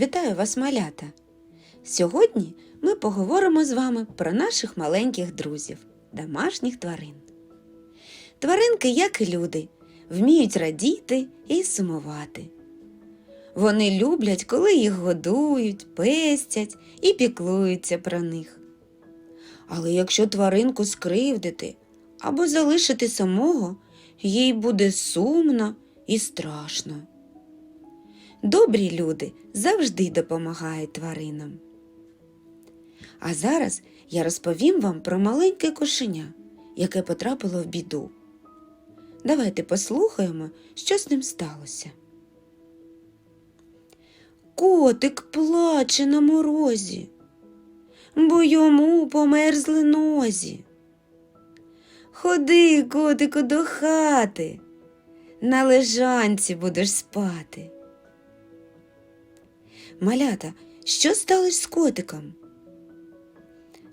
Вітаю вас, малята! Сьогодні ми поговоримо з вами про наших маленьких друзів, домашніх тварин. Тваринки, як і люди, вміють радіти і сумувати. Вони люблять, коли їх годують, пестять і піклуються про них. Але якщо тваринку скривдити або залишити самого, їй буде сумно і страшно. Добрі люди завжди допомагають тваринам. А зараз я розповім вам про маленьке кошеня, яке потрапило в біду. Давайте послухаємо, що з ним сталося. Котик плаче на морозі, бо йому померзли нозі. Ходи, котику, до хати, на лежанці будеш спати. Малята, що сталося з котиком?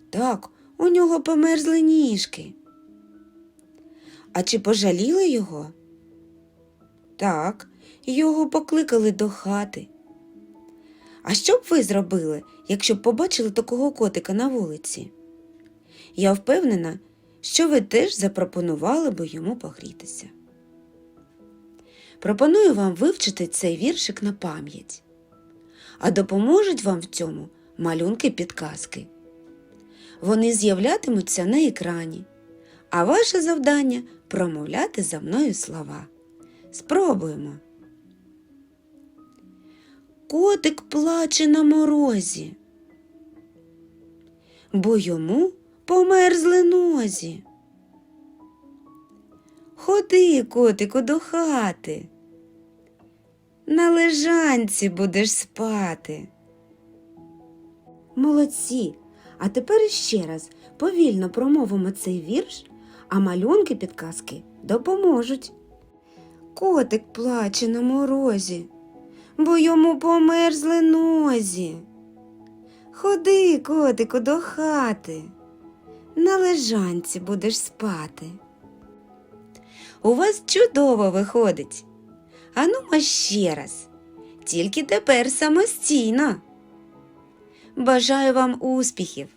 Так, у нього померзли ніжки. А чи пожаліли його? Так, його покликали до хати. А що б ви зробили, якщо б побачили такого котика на вулиці? Я впевнена, що ви теж запропонували би йому погрітися. Пропоную вам вивчити цей віршик на пам'ять а допоможуть вам в цьому малюнки підказки. Вони з'являтимуться на екрані, а ваше завдання промовляти за мною слова. Спробуємо. Котик плаче на морозі, бо йому померзли нозі. Ходи, котику, до хати на лежанці будеш спати. Молодці. А тепер іще раз повільно промовимо цей вірш, а малюнки підказки допоможуть. Котик плаче на морозі, бо йому померзли нозі. Ходи, котику, до хати, на лежанці будеш спати. У вас чудово виходить. Анумо ще раз, тільки тепер самостійно. Бажаю вам успіхів!